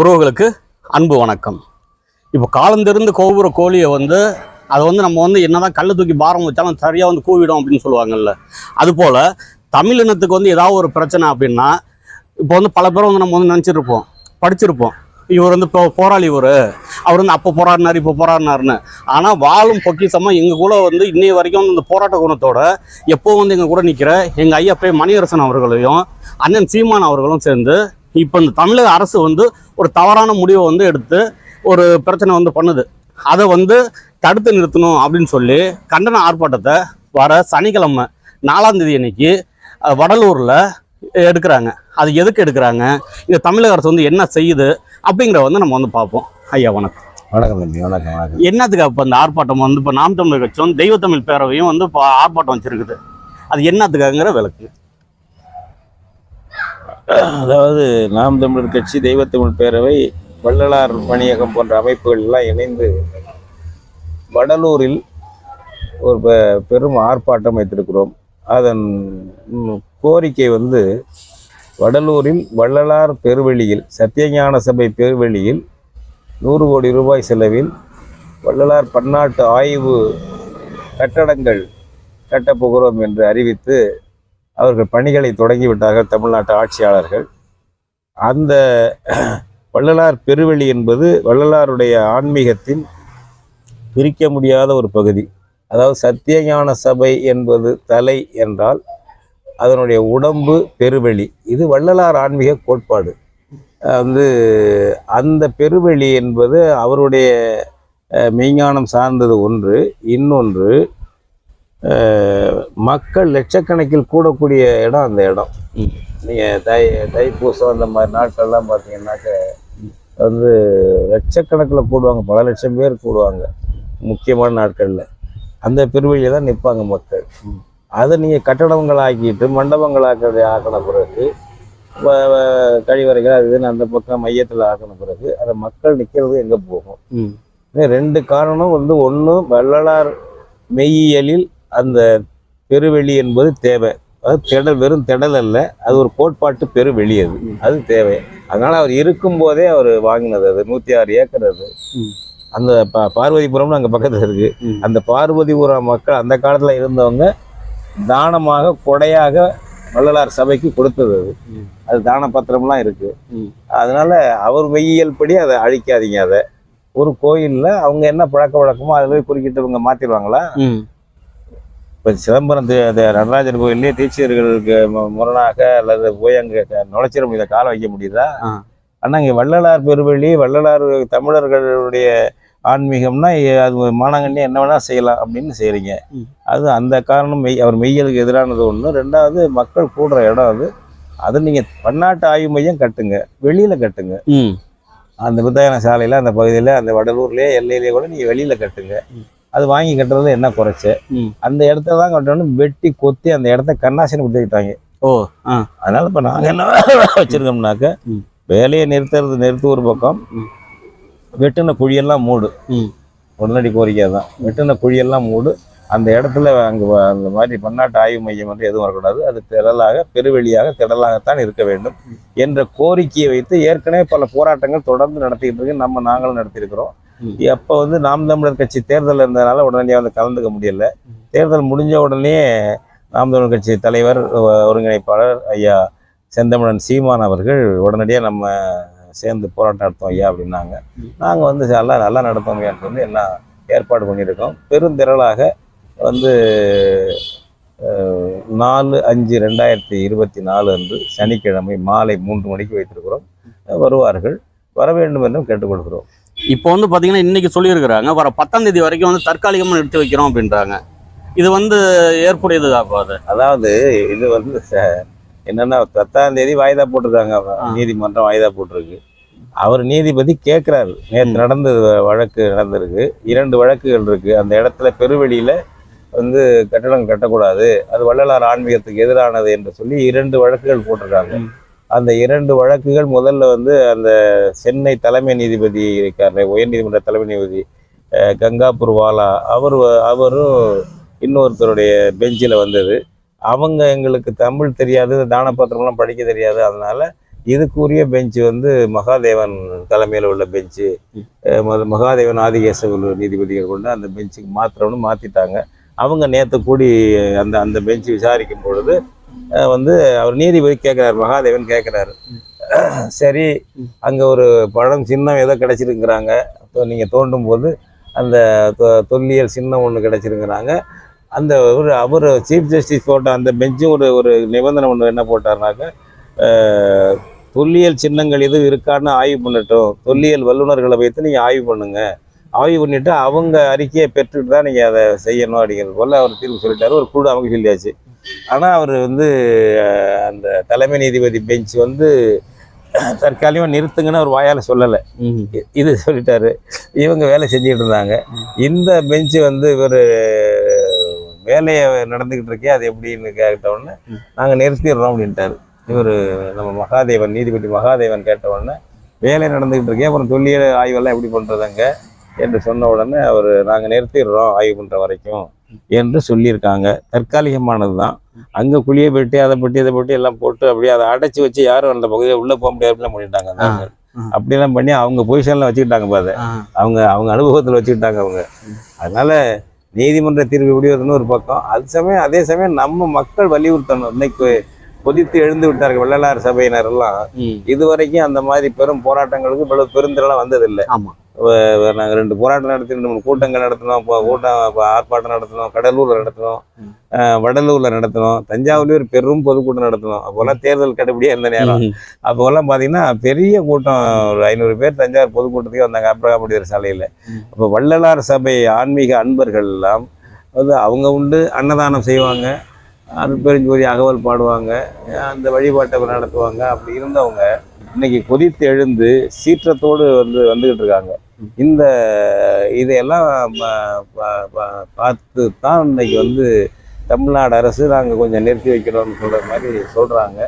உறவுகளுக்கு அன்பு வணக்கம். இப்போ காலந்திருந்து கோபுர கோழியை வந்து அதை வந்து நம்ம வந்து என்னதான் கல் தூக்கி பாரம் வச்சாலும் சரியாக வந்து கூவிடும் அப்படின்னு சொல்லுவாங்கல்ல. அதுபோல் தமிழ் இனத்துக்கு வந்து ஏதாவது ஒரு பிரச்சனை அப்படின்னா இப்போ வந்து பல பேரும் வந்து நம்ம வந்து நினச்சிருப்போம் படிச்சிருப்போம். இவர் வந்து இப்போ போராளி இவர். அவர் வந்து அப்போ போராடினார் இப்போ போராடினாருன்னு. ஆனால் வாழும் பொக்கிசமாக எங்கள் கூட வந்து இன்னைய வரைக்கும் வந்து இந்த போராட்ட குணத்தோட எப்போ வந்து எங்கள் கூட நிற்கிற எங்கள் ஐயா பே மணியரசன் அவர்களையும் அண்ணன் சீமான் அவர்களும் சேர்ந்து இப்போ இந்த தமிழக அரசு வந்து ஒரு தவறான முடிவை வந்து எடுத்து ஒரு பிரச்சனை வந்து பண்ணுது. அதை வந்து தடுத்து நிறுத்தணும் அப்படின்னு சொல்லி கண்டன ஆர்ப்பாட்டத்தை வர சனிக்கிழமை நாலாம் தேதி அன்னைக்கு வடலூர்ல எடுக்கிறாங்க. அது எதுக்கு எடுக்கிறாங்க? இந்த தமிழக அரசு வந்து என்ன செய்யுது அப்படிங்கிற வந்து நம்ம வந்து பார்ப்போம். ஐயா வணக்கம். வணக்கம் தம்பி வணக்கம் வணக்கம். என்னத்துக்கு அப்போ இந்த ஆர்ப்பாட்டம் வந்து இப்போ நாம் தமிழர் கட்சியும் தெய்வ தமிழ் பேரவையும் வந்து இப்போ ஆர்ப்பாட்டம் வச்சிருக்குது. அது என்னத்துக்காங்கிற விளக்கு. அதாவது நாம் தமிழர் கட்சி தெய்வத்தமிழ் பேரவை வள்ளலார் பணியகம் போன்ற அமைப்புகள் எல்லாம் இணைந்து வடலூரில் ஒரு பெ- பெரும் ஆர்ப்பாட்டம் வைத்திருக்கிறோம். அதன் கோரிக்கை வந்து வடலூரில் வள்ளலார் பெருவெளியில் சத்தியஞான சபை பெருவெளியில் நூறு கோடி ரூபாய் செலவில் வள்ளலார் பன்னாட்டு ஆய்வு கட்டடங்கள் கட்டப்போகிறோம் என்று அறிவித்து அவர்கள் பணிகளை தொடங்கிவிட்டார்கள் தமிழ்நாட்டு ஆட்சியாளர்கள். அந்த வள்ளலார் பெருவெளி என்பது வள்ளலாருடைய ஆன்மீகத்தின் பிரிக்க முடியாத ஒரு பகுதி. அதாவது சத்தியஞான சபை என்பது தலை என்றால் அதனுடைய உடம்பு பெருவெளி. இது வள்ளலார் ஆன்மீக கோட்பாடு. வந்து அந்த பெருவெளி என்பது அவருடைய மெய்ஞானம் சார்ந்தது ஒன்று. இன்னொன்று மக்கள் லட்சக்கணக்கில் கூடக்கூடிய இடம் அந்த இடம். நீங்கள் தை தைப்பூசம் அந்த மாதிரி நாட்கள்லாம் பார்த்தீங்கன்னாக்க வந்து லட்சக்கணக்கில் கூடுவாங்க பல லட்சம் பேர் கூடுவாங்க முக்கியமான நாட்களில். அந்த பெருவழியில் தான் நிற்பாங்க மக்கள். அதை நீங்கள் கட்டடங்களாக்கிட்டு மண்டபங்களாக்க ஆக்கின பிறகு கழிவறைகள் அது இதுன்னு அந்த பக்கம் மையத்தில் ஆக்கின பிறகு அந்த மக்கள் நிற்கிறது எங்கே போகும்? ரெண்டு காரணம் வந்து ஒன்று வள்ளலார் மெய்யியலில் அந்த பெருவெளி என்பது தேவை. அது திடல் வெறும் திடல் அல்ல அது ஒரு கோட்பாட்டு பெருவெளி அது. அது தேவை. அதனால அவர் இருக்கும்போதே அவர் வாங்கினது அது நூற்றி ஆறு ஏக்கர் அது. அந்த ப பார்வதிபுரம்னு அங்கே பக்கத்தில் இருக்கு. ம். அந்த பார்வதிபுரம் மக்கள் அந்த காலத்தில் இருந்தவங்க தானமாக கொடையாக வள்ளலார் சபைக்கு கொடுத்தது அது. அது தான பத்திரம்லாம் இருக்கு. ம். அதனால அவர் மெய்யியல் படி அதை அழிக்காதீங்க அதை. ஒரு கோயில்ல அவங்க என்ன பழக்க வழக்கமோ அதில் போய் குறுக்கிட்டு இவங்க மாத்திடுவாங்களா? ம். இப்போ சிதம்பரம் தி- நடராஜர் கோயிலே தீட்சியர்களுக்கு மு- முரணாக அல்லது போய் அங்கே நுழைச்சிட முடியுதா? காலை வைக்க முடியுதா. ஆனால் இங்கே வள்ளலார் பெருவெளி வள்ளலார் தமிழர்களுடைய ஆன்மீகம்னா அது மானங்கண்ணி என்ன வேணா செய்யலாம் அப்படின்னு செய்கிறீங்க. அது அந்த காரணம் மெய் அவர் மெய்யலுக்கு எதிரானது ஒன்று ரெண்டாவது மக்கள் கூடுற இடம் அது. அது நீங்கள் பன்னாட்டு ஆய்வு மையம் கட்டுங்க. வெளியில் கட்டுங்க. அந்த புத்தகன சாலையில் அந்த பகுதியில் அந்த வடலூர்லேயே எல்லையிலேயே கூட நீங்கள் வெளியில் கட்டுங்க. அது வாங்கி கட்டுறது என்ன குறைச்ச? அந்த இடத்துல தான் கட்டணும் வெட்டி கொத்தி அந்த இடத்த கண்ணாசினி கொடுத்துக்கிட்டாங்க. ஓ அதனால இப்போ நாங்கள் என்ன வச்சிருக்கோம்னாக்க. வேலையை நிறுத்துறது நிறுத்து ஒரு பக்கம். வெட்டின குழியெல்லாம் மூடு. உடனடி கோரிக்கை தான் வெட்டின குழியெல்லாம் மூடு. அந்த இடத்துல அங்கே அந்த மாதிரி பன்னாட்டு ஆய்வு மையம் வந்து எதுவும் வரக்கூடாது. அது திடலாக பெருவெளியாக திடலாகத்தான் இருக்க வேண்டும். என்ற கோரிக்கையை வைத்து ஏற்கனவே பல போராட்டங்கள் தொடர்ந்து நடத்திக்கிட்டு இருக்கு. நம்ம நாங்களும் நடத்தியிருக்கிறோம். அப்போ வந்து நாம் தமிழர் கட்சி தேர்தல் இருந்ததுனால உடனடியாக வந்து கலந்துக்க முடியல. தேர்தல் முடிஞ்ச உடனே நாம் தமிழர் கட்சி தலைவர் ஒருங்கிணைப்பாளர் ஐயா செந்தமிழன் சீமான் அவர்கள் உடனடியாக நம்ம சேர்ந்து போராட்டம் நடத்தோம் ஐயா அப்படின்னாங்க. நாங்கள் வந்து நல்லா நல்லா நடத்தோம் ஐயான்னு சொல்லி எல்லாம் ஏற்பாடு பண்ணியிருக்கோம். பெருந்திரளாக வந்து நாலு அஞ்சு ரெண்டாயிரத்தி இருபத்தி நாலு அன்று சனிக்கிழமை மாலை மூன்று மணிக்கு வைத்திருக்கிறோம். வருவார்கள். வர வேண்டும் என்றும் கேட்டுக்கொள்கிறோம். இப்போ வந்து பார்த்தீங்கன்னா இன்னைக்கு சொல்லியிருக்கிறாங்க வர பத்தாம் தேதி வரைக்கும் வந்து தற்காலிகமாக நிறுத்தி வைக்கிறோம் அப்படின்றாங்க. இது வந்து ஏற்புடையது அது? அதாவது இது வந்து என்னன்னா பத்தாம் தேதி வாய்தா போட்டிருக்காங்க. நீதிமன்றம் வாய்தா போட்டிருக்கு. அவர் நீதிபதி கேட்கிறாரு. நேற்று. நடந்த வழக்கு நடந்திருக்கு. இரண்டு வழக்குகள் இருக்கு. அந்த இடத்துல பெருவெளியில வந்து கட்டடம் கட்டக்கூடாது. அது வள்ளலார் ஆன்மீகத்துக்கு எதிரானது என்று சொல்லி இரண்டு வழக்குகள் போட்டிருக்காங்க. அந்த இரண்டு வழக்குகள் முதல்ல வந்து அந்த சென்னை தலைமை நீதிபதி இருக்காரு உயர்நீதிமன்ற தலைமை நீதிபதி அஹ், கங்காபுர் வாலா அவர் வ- அவரும் இன்னொருத்தருடைய பெஞ்சில் வந்தது. அவங்க எங்களுக்கு தமிழ் தெரியாது தானப்பத்திரம்லாம் படிக்க தெரியாது. அதனால இதுக்குரிய பெஞ்சு வந்து மகாதேவன் தலைமையில் உள்ள பெஞ்சு மத- மகாதேவன் ஆதிகேச நீதிபதிகள் கொண்டு அந்த பெஞ்சுக்கு மாத்திரம்னு மாற்றிட்டாங்க அவங்க நேற்று கூடி அந்த அந்த பெஞ்சு விசாரிக்கும் பொழுது வந்து அவர் நீதிபதி கேட்குறாரு மகாதேவன் கேட்குறாரு சரி அங்கே ஒரு பழம் சின்னம் ஏதோ கிடச்சிருங்கிறாங்க நீங்கள் தோண்டும் போது அந்த தொ- தொல்லியல் சின்னம் ஒன்று கிடச்சிருக்கிறாங்க. அந்த ஒரு அவர் சீஃப் ஜஸ்டிஸ் போட்ட அந்த பெஞ்சும் ஒரு ஒரு நிபந்தனை ஒன்று என்ன போட்டாருனாக்க தொல்லியல் சின்னங்கள் எதுவும் இருக்கான்னு ஆய்வு பண்ணட்டும். தொல்லியல் வல்லுநர்களை வைத்து நீங்கள் ஆய்வு பண்ணுங்கள் ஆய்வு பண்ணிவிட்டு அவங்க அறிக்கையை பெற்றுட்டு தான் நீங்கள் அதை செய்யணும் அப்படிங்கிறது போல் அவர் தீர்ப்பு சொல்லிட்டாரு. ஒரு குழு அவங்க சொல்லியாச்சு. ஆனால் அவர் வந்து அந்த தலைமை நீதிபதி பெஞ்ச் வந்து தற்காலிகமாக நிறுத்துங்கன்னு அவர் வாயால் சொல்லலை. இது சொல்லிட்டாரு. இவங்க வேலை செஞ்சுட்டு இருந்தாங்க. இந்த பெஞ்சு வந்து இவர் வேலையை நடந்துக்கிட்டு இருக்கே அது எப்படின்னு கேட்ட உடனே. நாங்கள் நிறுத்திடுறோம் அப்படின்ட்டாரு. இவர் நம்ம மகாதேவன் நீதிபதி மகாதேவன் கேட்ட உடனே வேலை நடந்துக்கிட்டு இருக்கே அப்புறம் தொல்லியல் ஆய்வெல்லாம் எப்படி பண்ணுறதுங்க என்று சொன்ன உடனே அவர் நாங்கள் நிறுத்திடுறோம் ஆய்வு பண்ணுற வரைக்கும். என்று சொல்லியிருக்காங்க தற்காலிகமானது தான் அங்கே குழியை பெட்டி அதை பெட்டி இதை பெட்டி எல்லாம் போட்டு அப்படியே அதை அடைச்சி வச்சு யாரும் அந்த பகுதியை உள்ளே போக பண்ணிட்டாங்க ஆ. ஆளுங்க. ஆ. அப்படியெல்லாம் பண்ணி அவங்க பொசிஷனில் வச்சுக்கிட்டாங்க பாதை. அவங்க அவங்க அனுபவத்தில் வச்சுக்கிட்டாங்க அவங்க அதனால நீதிமன்ற தீர்ப்பு எப்படி வருதுன்னு ஒரு பக்கம் அது சமயம் அதே சமயம் நம்ம மக்கள் வலியுறுத்தணும் இன்னைக்கு கொதித்து எழுந்து விட்டார்கள் வள்ளலார் சபையினர் எல்லாம். இதுவரைக்கும் அந்த மாதிரி பெரும் போராட்டங்களுக்கு இவ்வளவு பெருந்திரளாக வந்ததில்லை ஆமா நாங்கள் ரெண்டு போராட்டம் நடத்தி ரெண்டு மூணு கூட்டங்கள் நடத்தினோம் இப்போ கூட்டம் இப்போ ஆர்ப்பாட்டம் நடத்தினோம் கடலூரில் நடத்தினோம் வடலூரில் நடத்தினோம் தஞ்சாவூர்லேயும் ஒரு பெரும் பொதுக்கூட்டம் நடத்தினோம். அப்போல்லாம் தேர்தல் கடுபடியாக இருந்த நேரம். அப்போல்லாம் பார்த்தீங்கன்னா பெரிய கூட்டம் ஒரு ஐநூறு பேர் தஞ்சாவூர் பொதுக்கூட்டத்துக்கு வந்தாங்க அப்ரகாமுடியர் சாலையில். அப்போ வள்ளலார் சபை ஆன்மீக அன்பர்கள் எல்லாம் வந்து அவங்க உண்டு அன்னதானம் செய்வாங்க அருட்பெருஞ்சோதி அகவல் பாடுவாங்க அந்த வழிபாட்டை நடத்துவாங்க அப்படி இருந்தவங்க இன்னைக்கு கொதித்து எழுந்து சீற்றத்தோடு வந்து வந்துகிட்டு இருக்காங்க. இந்த இதையெல்லாம் பார்த்து தான் இன்னைக்கு வந்து தமிழ்நாடு அரசு நாங்கள் கொஞ்சம் நிறுத்தி வைக்கிறோம்னு சொல்கிற மாதிரி சொல்கிறாங்க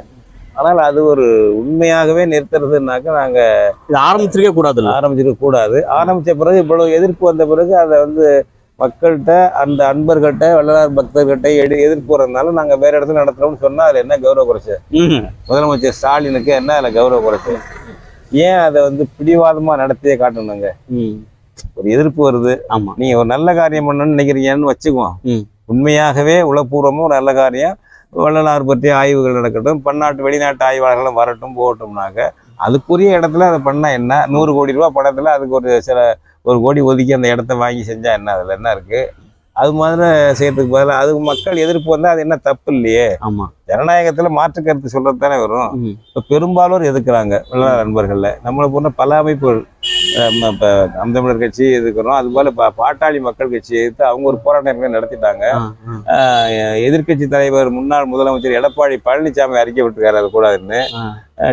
ஆனால் அது ஒரு உண்மையாகவே நிறுத்துறதுனாக்க நாங்கள் இது ஆரம்பிச்சிருக்கே கூடாதுல்ல? ஆரம்பிச்சிருக்க கூடாது. ஆரம்பித்த பிறகு இவ்வளவு எதிர்ப்பு வந்த பிறகு அதை வந்து மக்கள்கிட்ட அந்த அன்பர்கள்ட்ட வள்ளலார் பக்தர்கிட்ட எடு எதிர்ப்பு வரதுனால நாங்கள் வேற இடத்துல நடத்துகிறோம்னு சொன்னால் அதில் என்ன கௌரவ குறைச்சு. முதலமைச்சர் ஸ்டாலினுக்கு என்ன அதில் கௌரவ குறைச்சு ஏன் அதை வந்து பிடிவாதமாக நடத்தியே காட்டணுங்க. ஒரு எதிர்ப்பு வருது. ஆமா. நீங்கள் ஒரு நல்ல காரியம் பண்ணணும்னு நினைக்கிறீங்கன்னு வச்சுக்குவோம். உண்மையாகவே உளப்பூர்வமாக ஒரு நல்ல காரியம். வள்ளலார் பற்றிய ஆய்வுகள் நடக்கட்டும் பன்னாட்டு வெளிநாட்டு ஆய்வாளர்களும் வரட்டும் போகட்டும்னாக்க அதுக்குரிய இடத்துல அதை பண்ணால் என்ன? நூறு கோடி ரூபா படத்தில் அதுக்கு ஒரு சில ஒரு கோடி ஒதுக்கி அந்த இடத்த வாங்கி செஞ்சால் என்ன? அதில் என்ன இருக்குது அது மாதிரி செய்யறதுக்கு பதிலாக அதுக்கு மக்கள் எதிர்ப்பு வந்தால் அது என்ன தப்பு இல்லையே? ஆமா. ஜனநாயகத்தில் மாற்று கருத்து சொல்கிறது தானே வரும். இப்போ பெரும்பாலோர் எதுக்குறாங்க? வள்ளலார் நண்பர்களில். நம்மளை போன்ற பல அமைப்புகள் இப்போ தமிழர் கட்சி எதுக்குறோம் அதுபோல் இப்போ பாட்டாளி மக்கள் கட்சி எதிர்த்து அவங்க ஒரு போராட்டம் நடத்திட்டாங்க எதிர்க்கட்சி தலைவர் முன்னாள் முதலமைச்சர் எடப்பாடி பழனிசாமி அறிக்கை விட்டுருக்காரு அது கூடாதுன்னு.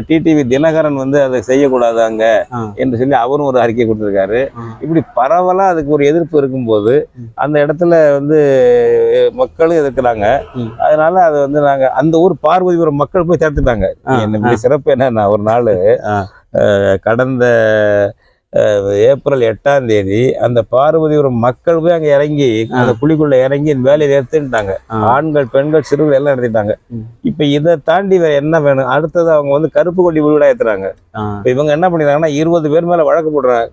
டிடிவி தினகரன் வந்து அதை செய்யக்கூடாது அங்க ஆ. என்று சொல்லி அவரும் ஒரு அறிக்கை கொடுத்துருக்காரு. இப்படி பரவலா அதுக்கு ஒரு எதிர்ப்பு இருக்கும்போது. அந்த இடத்துல வந்து மக்களும் எதிர்க்கிறாங்க. அதனால அது வந்து நாங்க அந்த ஊர் பார்வதிபுரம் மக்கள் போய் தடுத்துட்டாங்க ஆ, என்ன சிறப்பு என்னன்னா ஒரு நாள். கடந்த ஏப்ரல் எட்டாம் தேதி அந்த பார்வதிபுரம் மக்கள் போய் அங்க இறங்கி அந்த குழிக்குள்ள இறங்கி வேலையை நிறுத்திட்டாங்க. ஆண்கள் பெண்கள் சிறுவர் எல்லாம் நடத்திட்டாங்க. இப்ப இதை தாண்டி வேற என்ன வேணும்? அடுத்தது அவங்க வந்து கருப்பு கொடி விழுவிடா ஏத்துறாங்க. இப்ப இவங்க என்ன பண்ணிருக்காங்கன்னா இருபது பேர் மேல வழக்கு போடுறாங்க.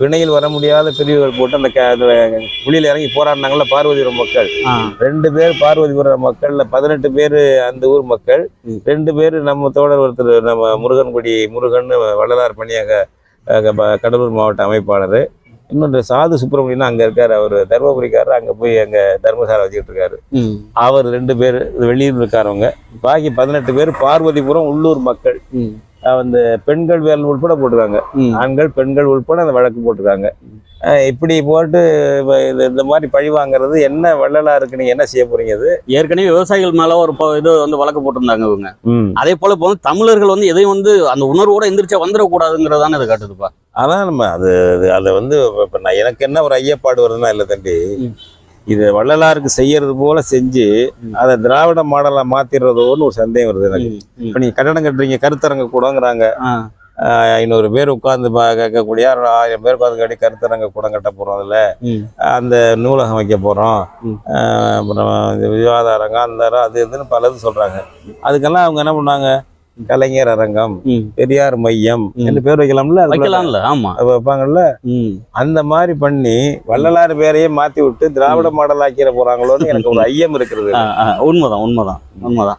பிணையில் வர முடியாத பிரிவுகள் போட்டு அந்த குழியில இறங்கி போராடினாங்கல்ல பார்வதிபுரம் மக்கள். ரெண்டு பேர் பார்வதிபுரம் மக்கள்ல பதினெட்டு பேர் அந்த ஊர் மக்கள். ரெண்டு பேர் நம்ம தோழர் ஒருத்தர் நம்ம முருகன்குடி முருகன் வள்ளலார் பணியாக கடலூர் மாவட்ட அமைப்பாளர். இன்னொன்று சாது சுப்பிரமணியன் அங்க இருக்காரு அவர் தருமபுரிக்காரர் அங்க போய் அங்க தர்மசாலை வச்சுக்கிட்டு இருக்காரு அவர் ரெண்டு பேர் வெளியூர் இருக்காரவங்க. பாக்கி பதினெட்டு பேர் பார்வதிபுரம் உள்ளூர் மக்கள். அந்த பெண்கள் வேல் உட்பட போட்டிருக்காங்க. ஆண்கள் பெண்கள் உட்பட அந்த வழக்கு போட்டிருக்காங்க இப்படி போட்டு இந்த மாதிரி பழி வாங்குறது என்ன வள்ளலா இருக்கு நீங்க என்ன செய்ய போறீங்க அது ஏற்கனவே விவசாயிகள் மேல ஒரு இது வந்து வழக்கு போட்டிருந்தாங்க இவங்க. அதே போல இப்போ வந்து தமிழர்கள் வந்து எதையும் வந்து அந்த உணர்வோட எந்திரிச்சா வந்துடக்கூடாதுங்கிறதான இது காட்டுதுப்பா அதான் நம்ம அது அது- வந்து இப்ப நான் எனக்கு என்ன ஒரு ஐயப்பாடு வருதுன்னா இல்லை தம்பி. இது வள்ளலாருக்கு செய்யறது போல செஞ்சு. அதை திராவிட மாடலா மாத்திடுறதோன்னு ஒரு சந்தேகம் வருது எனக்கு. இப்ப நீங்க கட்டடம் கட்டுறீங்க கருத்தரங்க கூடங்கிறாங்க. ஐநூறு பேர் உட்காந்து கேட்கக்கூடிய ஆயிரம் பேர் உட்காந்து கட்டி கருத்தரங்க கூடம் கட்ட போறோம் அதுல. அந்த நூலகம் வைக்க போகிறோம் ம். அப்புறம் இந்த விவாத அரங்கம் அந்த அது இதுன்னு பலது சொல்கிறாங்க அதுக்கெல்லாம் அவங்க என்ன பண்ணாங்க கலைஞர் அரங்கம். பெரியார் மையம். என்று பேர் வைக்கலாம்ல வைக்கலாம்ல ஆமா. வைப்பாங்கல்ல? அந்த மாதிரி பண்ணி வள்ளலார் பேரையே மாத்தி விட்டு திராவிட மாடல் ஆக்கிட போறாங்களோன்னு எனக்கு ஒரு ஐயம் இருக்கிறது. உண்மைதான் உண்மைதான் உண்மைதான்.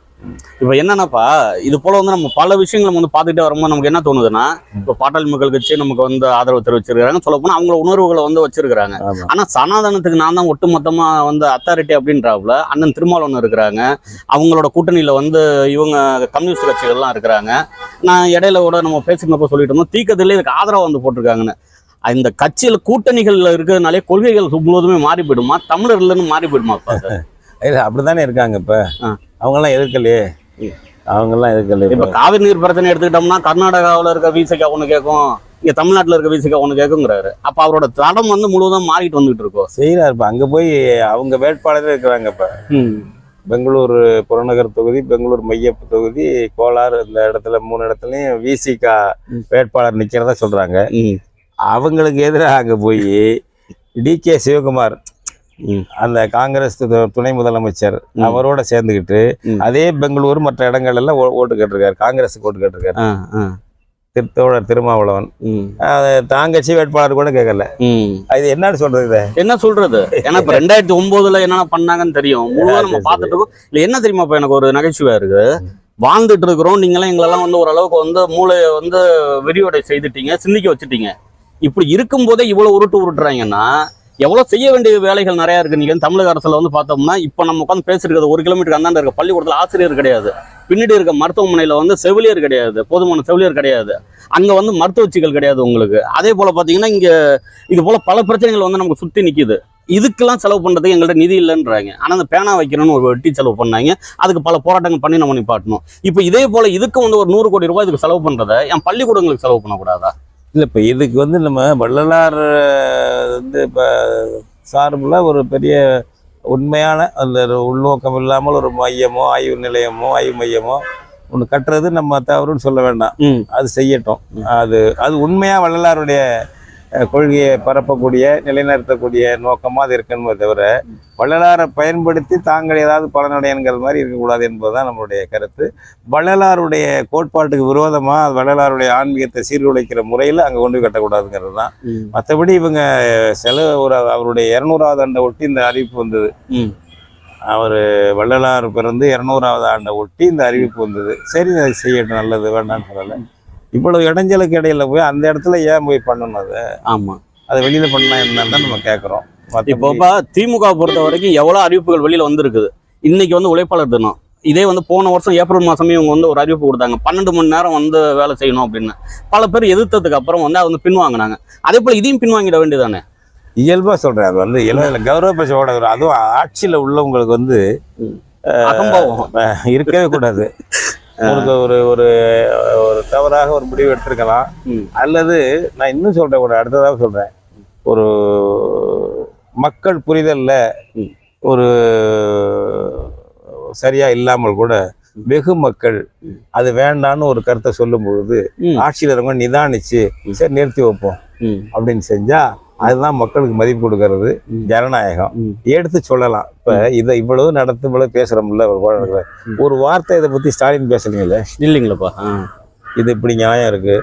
இப்போ என்னன்னாப்பா இது போல வந்து நம்ம பல விஷயங்களை நம்ம வந்து பார்த்துட்டே வரும்போது நமக்கு என்ன தோணுதுன்னா இப்போ பாட்டாளி மக்கள் கட்சி நமக்கு வந்து ஆதரவு தெரிவிச்சிருக்காங்க சொல்ல போனா அவங்கள உணர்வுகளை வந்து வச்சிருக்காங்க ஆமா. ஆனா சனாதனத்துக்கு நான் தான் ஒட்டுமொத்தமா வந்து அத்தாரிட்டி அப்படின்றாப்புல அண்ணன் திருமாவளவன் இருக்கிறாங்க. அவங்களோட கூட்டணியில வந்து இவங்க கம்யூனிஸ்ட் கட்சிகள்லாம் இருக்கிறாங்க. நான் இடையில கூட நம்ம பேசினப்போ சொல்லிட்டு இருந்தோம் தீக்கத்திலே இதுக்கு ஆதரவு வந்து போட்டிருக்காங்கன்னு. இந்த கட்சியில கூட்டணிகள்ல இருக்கிறதுனாலே கொள்கைகள் முழுவதுமே மாறி போயிடுமா? தமிழர்லன்னு மாறி போயிடுமா இல்ல அப்படித்தானே இருக்காங்க இப்ப ஆ. அவங்க எல்லாம் எதிர்க்கலையே ம். அவங்க எல்லாம் எதிர்க்கலையே இப்ப. காவிரி நீர் பிரச்சனை எடுத்துக்கிட்டோம்னா கர்நாடகாவுல இருக்க விசிகா ஒண்ணு கேட்கும் இங்க தமிழ்நாட்டுல இருக்க விசிகா ஒண்ணு கேட்குங்கிறாரு அப்ப அவரோட தடம் வந்து முழுவதும் மாறிட்டு வந்துட்டு இருக்கோம் செய்யறாரு இப்ப அங்க போய் அவங்க வேட்பாளரே இருக்கிறாங்க இப்ப பெங்களூர் புறநகர் தொகுதி பெங்களூர் மைய தொகுதி கோலார் இந்த இடத்துல மூணு இடத்துலயும் விசிகா. வேட்பாளர் நிக்கிறதா சொல்றாங்க ம். அவங்களுக்கு எதிராக அங்க போய் டி கே சிவகுமார். அந்த காங்கிரஸ் துணை முதலமைச்சர். அவரோட சேர்ந்துக்கிட்டு. அதே பெங்களூர் மற்ற இடங்கள் எல்லாம் ஓட்டு கேட்டிருக்காரு. காங்கிரஸுக்கு ஓட்டு கேட்டிருக்காரு. ஆ, ஆ, திரு- தோழர் திருமாவளவன். தாங்கச்சி வேட்பாளர் கூட கேட்கல. இது என்னன்னு சொல்றது என்ன சொல்றது? ஏன்னா இப்ப ரெண்டாயிரத்தி ஒன்பதுல என்னென்ன பண்ணாங்கன்னு தெரியும். முழுவதும் நம்ம பார்த்துட்டு இருக்கோம். இல்ல என்ன தெரியுமா இப்ப எனக்கு ஒரு நகைச்சுவையா இருக்கு வாழ்ந்துட்டு இருக்கிறோம். நீங்களாம் எங்களெல்லாம் வந்து ஓரளவுக்கு வந்து மூளையை வந்து விரிவடை செய்துட்டீங்க சிந்திக்க வச்சுட்டீங்க. இப்படி இருக்கும்போதே இவ்வளவு உருட்டு உருட்டுறாங்கன்னா எவ்வளோ செய்ய வேண்டிய வேலைகள் நிறையா இருக்குது நீங்கள் தமிழக அரசில் வந்து பார்த்தோம்னா இப்போ நம்ம உட்காந்து பேசிருக்கிறது ஒரு கிலோமீட்டருக்கு அந்தாண்ட இருக்க பள்ளிக்கூடத்தில் ஆசிரியர் கிடையாது. பின்னாடி இருக்க மருத்துவமனையில் வந்து செவிலியர் கிடையாது. போதுமான செவிலியர் கிடையாது. அங்கே வந்து மருத்துவச்சிகள் கிடையாது உங்களுக்கு. அதே போல் பார்த்தீங்கன்னா இங்கே இது போல் பல பிரச்சனைகள் வந்து நமக்கு சுற்றி நிற்கிது இதுக்கெல்லாம் செலவு பண்ணுறது எங்கள்கிட்ட நிதி இல்லைன்றாங்க. ஆனால் அந்த பேனா வைக்கணும்னு ஒரு வெட்டி செலவு பண்ணாங்க. அதுக்கு பல போராட்டங்கள் பண்ணி நம்ம நிப்பாட்டணும். இப்போ இதே போல் இதுக்கு வந்து ஒரு நூறு கோடி ரூபாய் இதுக்கு செலவு பண்ணுறத என் பள்ளிக்கூடங்களுக்கு செலவு பண்ணக்கூடாதா? இல்லை இப்போ இதுக்கு வந்து நம்ம வள்ளலார் வந்து இப்போ சார்பில் ஒரு பெரிய உண்மையான அந்த உள்நோக்கம் இல்லாமல் ஒரு மையமோ ஆய்வு நிலையமோ ஆய்வு மையமோ ஒன்று கட்டுறது நம்ம தவறுன்னு சொல்ல வேண்டாம். அது செய்யட்டும். அது அது உண்மையாக வள்ளலாருடைய கொள்கையை பரப்பக்கூடிய நிலைநிறுத்தக்கூடிய நோக்கமாக அது இருக்கணுமே தவிர வள்ளலாரை பயன்படுத்தி தாங்கள் ஏதாவது பலனடையணுங்கிற மாதிரி இருக்கக்கூடாது என்பதுதான் நம்மளுடைய கருத்து. வள்ளலாருடைய கோட்பாட்டுக்கு விரோதமாக வள்ளலாருடைய ஆன்மீகத்தை சீர்குலைக்கிற முறையில் அங்கே கொண்டு கட்டக்கூடாதுங்கிறது தான் மற்றபடி இவங்க செலவு ஒரு அவருடைய இரநூறாவது ஆண்டை ஒட்டி இந்த அறிவிப்பு வந்தது. அவர் வள்ளலார் பிறந்து இரநூறாவது ஆண்டை ஒட்டி இந்த அறிவிப்பு வந்தது. சரி அதை செய்யட்டும் நல்லது வேண்டாம்னு சொல்லலை. இவ்வளவு இடைஞ்சலுக்கு இடையில போய் அந்த இடத்துல ஏன் போய் பண்ணணும் அதை? ஆமா. அதை வெளியில பண்ணா என்னன்னு நம்ம கேட்குறோம் இப்போப்பா திமுக பொறுத்த வரைக்கும் எவ்வளவு அறிவிப்புகள் வெளியில வந்திருக்குது? இன்னைக்கு வந்து உழைப்பாளர் தினம். இதே வந்து போன வருஷம் ஏப்ரல் மாசமே இவங்க வந்து ஒரு அறிவிப்பு கொடுத்தாங்க. பன்னெண்டு மணி நேரம் வந்து வேலை செய்யணும் அப்படின்னு. பல பேர் எதிர்த்ததுக்கு அப்புறம் வந்து அதை வந்து பின்வாங்கினாங்க. அதே போல இதையும் பின்வாங்கிட வேண்டியதானே இயல்பா சொல்றேன் அது வந்து இள கௌரவ பேசோட அதுவும் ஆட்சியில உள்ளவங்களுக்கு வந்து இருக்கவே கூடாது. உங்களுக்கு ஒரு ஒரு தவறாக ஒரு முடிவு எடுத்திருக்கலாம். அல்லது நான் இன்னும் சொல்றேன் ஒரு அடுத்ததாக சொல்றேன் ஒரு மக்கள் புரிதல்ல. ஒரு சரியா இல்லாமல் கூட வெகு மக்கள். அது வேண்டான்னு ஒரு கருத்தை சொல்லும் பொழுது ஆட்சியில் இருக்கவங்க நிதானிச்சு. சரி நிறுத்தி வைப்போம் அப்படின்னு செஞ்சா அதுதான் மக்களுக்கு மதிப்பு கொடுக்கறது. ஜனநாயகம். எடுத்து சொல்லலாம் இப்ப இதை இவ்வளவு நடத்து இவ்வளவு பேசுறோம்ல ஒரு. ஒரு வார்த்தை இதை பத்தி ஸ்டாலின் பேசுறீங்களே இல்லைங்களாப்பா இது இப்படி நியாயம் இருக்கு.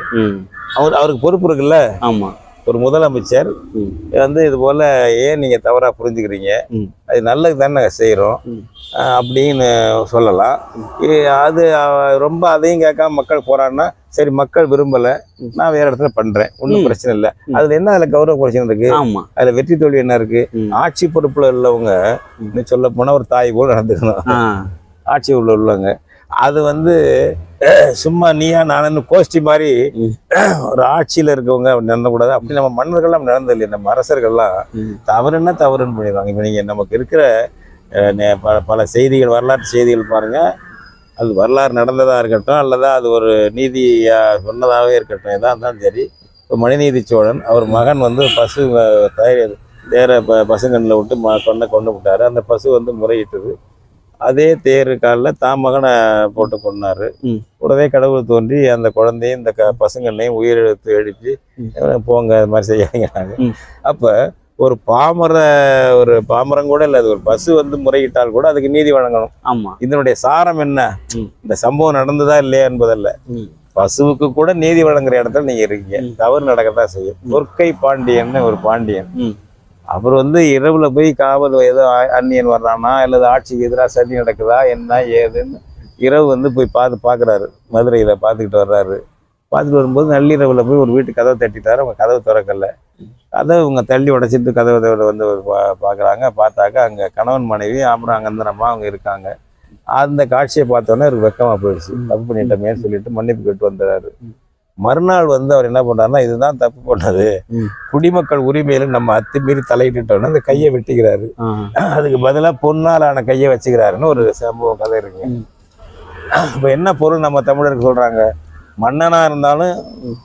அவர் அவருக்கு பொறுப்பு இருக்குல்ல? ஆமா. ஒரு முதலமைச்சர். வந்து இது போல ஏன் நீங்க தவறா புரிஞ்சுக்கிறீங்க. அது நல்லது தானே செய்யறோம் அப்படின்னு சொல்லலாம். அது ரொம்ப அதையும் கேட்காம மக்கள் போறான்னா சரி மக்கள் விரும்பல. நான் வேற இடத்துல பண்றேன். ஒன்றும். பிரச்சனை இல்லை. அதுல என்ன அதுல கௌரவ பிரச்சனை இருக்கு? அதுல வெற்றி தோல்வி என்ன இருக்கு. ஆட்சி பொறுப்புல உள்ளவங்க சொல்ல போனா ஒரு தாய் போல நடந்துக்கணும். ஆட்சி உள்ள உள்ளவங்க. அது வந்து சும்மா நீயா நானு கோஷ்டி மாதிரி. ஒரு ஆட்சியில இருக்கவங்க நடந்தக்கூடாது அப்படி நம்ம மன்னர்கள்லாம் நடந்தது இல்லையா. நம்ம அரசர்கள்லாம் தவறுன்னா தவறுன்னு பண்ணிடுவாங்க. இப்போ நீங்க நமக்கு இருக்கிற பல பல செய்திகள் வரலாற்று செய்திகள் பாருங்க. அது வரலாறு நடந்ததா இருக்கட்டும் அல்லது அது ஒரு நீதியா சொன்னதாகவே இருக்கட்டும் எதா இருந்தாலும் சரி. இப்போ மணிநீதி சோழன் அவர் மகன் வந்து பசு தயாரி தேரை ப பசுங்கண்ணில் விட்டு ம கொண்டை கொண்டு விட்டாரு. அந்த பசு வந்து முறையிட்டது. அதே தேர் காலில் தான் மகனை போட்டு கொண்டாரு. உடனே கடவுள் தோன்றி அந்த குழந்தையும் இந்த க பசுங்கண்ணையும் உயிரெழுத்து எழுப்பி போங்க இது மாதிரி செய்யாதீங்க ம். அப்போ ஒரு பாமர ஒரு பாமரம் கூட இல்லை அது ஒரு பஸ் வந்து முறையிட்டால் கூட அதுக்கு நீதி வழங்கணும் ஆமா இதனுடைய சாரம் என்ன. இந்த சம்பவம் நடந்ததா இல்லையா என்பதல்ல. பசுவுக்கு கூட நீதி வழங்குற இடத்துல நீங்க இருக்கீங்க. தவறு நடக்கத்தான் செய்யும் பொற்கை பாண்டியன்னு ஒரு பாண்டியன். அவர் வந்து இரவில் போய் காவல் ஏதோ அந்நியன் வர்றானா அல்லது ஆட்சிக்கு எதிராக சதி நடக்குதா என்ன ஏதுன்னு இரவு வந்து போய் பார்த்து பார்க்குறாரு மதுரையில் பார்த்துக்கிட்டு வர்றாரு. பார்த்துட்டு வரும்போது நள்ளிரவில் போய் ஒரு வீட்டு கதவை தட்டிட்டாரு. அவங்க கதவு திறக்கல. கதவை இவங்க தள்ளி உடச்சிட்டு கதவை திறந்து வந்து பா- பார்க்குறாங்க பார்த்தாக்கா அங்கே கணவன் மனைவி அப்புறம் அங்கே அவங்க இருக்காங்க. அந்த காட்சியை பார்த்தோன்னே இவருக்கு வெக்கமாக போயிடுச்சு. தப்பு பண்ணிட்டோமேன்னு சொல்லிட்டு மன்னிப்பு கேட்டு வந்துடுறாரு. மறுநாள் வந்து அவர் என்ன பண்றாருன்னா இதுதான் தப்பு பண்ணது. குடிமக்கள் உரிமையில நம்ம அத்துமீறி தலையிட்டுட்டோம்னு அந்த கையை வெட்டிக்கிறாரு. அதுக்கு பதிலா பொன்னாலான கையை வச்சுக்கிறாருன்னு ஒரு சம்பவம் கதை இருக்குங்க. ம். இப்ப என்ன பொருள் நம்ம தமிழருக்கு சொல்றாங்க? மன்னனா இருந்தாலும்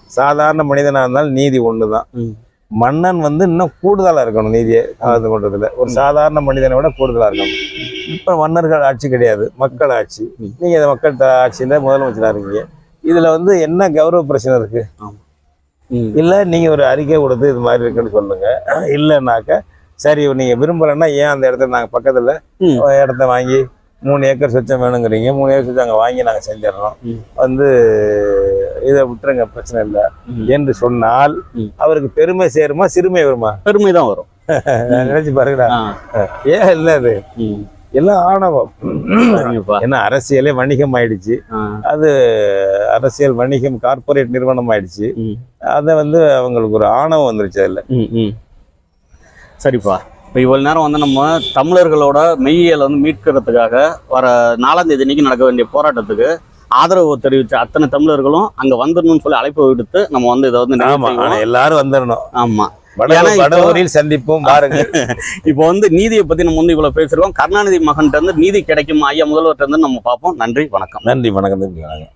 சாதாரண மனிதனா இருந்தாலும் நீதி ஒண்ணுதான். ம். மன்னன் வந்து இன்னும் கூடுதலா இருக்கணும் நீதியை கலந்து கொண்டதுல. ஒரு சாதாரண மனிதனை விட கூடுதலா இருக்கணும். இப்ப மன்னர்கள் ஆட்சி கிடையாது. மக்கள் ஆட்சி. ம். நீங்க இந்த மக்கள் ஆட்சியில முதலமைச்சரா இருக்கீங்க. இதுல வந்து என்ன கௌரவ பிரச்சனை இருக்கு. இல்ல நீங்க ஒரு அறிக்கை கொடுத்து இது மாதிரி இருக்குன்னு சொல்லுங்க இல்லைன்னாக்க சரி நீங்க விரும்பலைன்னா ஏன் அந்த இடத்துல நாங்க பக்கத்துல இடத்த வாங்கி மூணு ஏக்கர் சொச்சம் வேணுங்கிறீங்க மூணு ஏக்கர் சொச்சம் அங்கே வாங்கி நாங்கள் செஞ்சிடறோம். வந்து இதை விட்டுருங்க பிரச்சனை இல்லை. என்று சொன்னால். அவருக்கு பெருமை சேருமா சிறுமை வருமா பெருமை தான் வரும் நினைச்சு பாருங்கடா. ஏன் இல்லை அது. எல்லாம் ஆணவம் ஏன்னா அரசியலே வணிகம் ஆயிடுச்சு. அது அரசியல் வணிகம் கார்ப்பரேட் நிறுவனம் ஆயிடுச்சு. அதை வந்து அவங்களுக்கு ஒரு ஆணவம் வந்துருச்சு அதில். சரிப்பா. இப்போ இவ்வளவு நேரம் வந்து நம்ம தமிழர்களோட மெய்யியலை வந்து மீட்கிறதுக்காக வர நாலாம் தேதி அன்னைக்கு நடக்க வேண்டிய போராட்டத்துக்கு ஆதரவு தெரிவிச்ச அத்தனை தமிழர்களும் அங்க வந்துடணும்னு சொல்லி அழைப்பு விடுத்து நம்ம வந்து இதை வந்து எல்லாரும் வந்துடணும். ஆமா. வட- ஏன்னா இப்போ- வடவூரில் சந்திப்போம் பாருங்கள் இப்போ வந்து நீதியை பத்தி நம்ம வந்து இவ்வளவு பேசிருக்கோம். கருணாநிதி மகன்கிட்ட இருந்து நீதி கிடைக்குமா? ஐயா முதல்வர்கிட்ட இருந்து நம்ம பார்ப்போம். நன்றி வணக்கம். நன்றி வணக்கம் தம்பி வணக்கம்.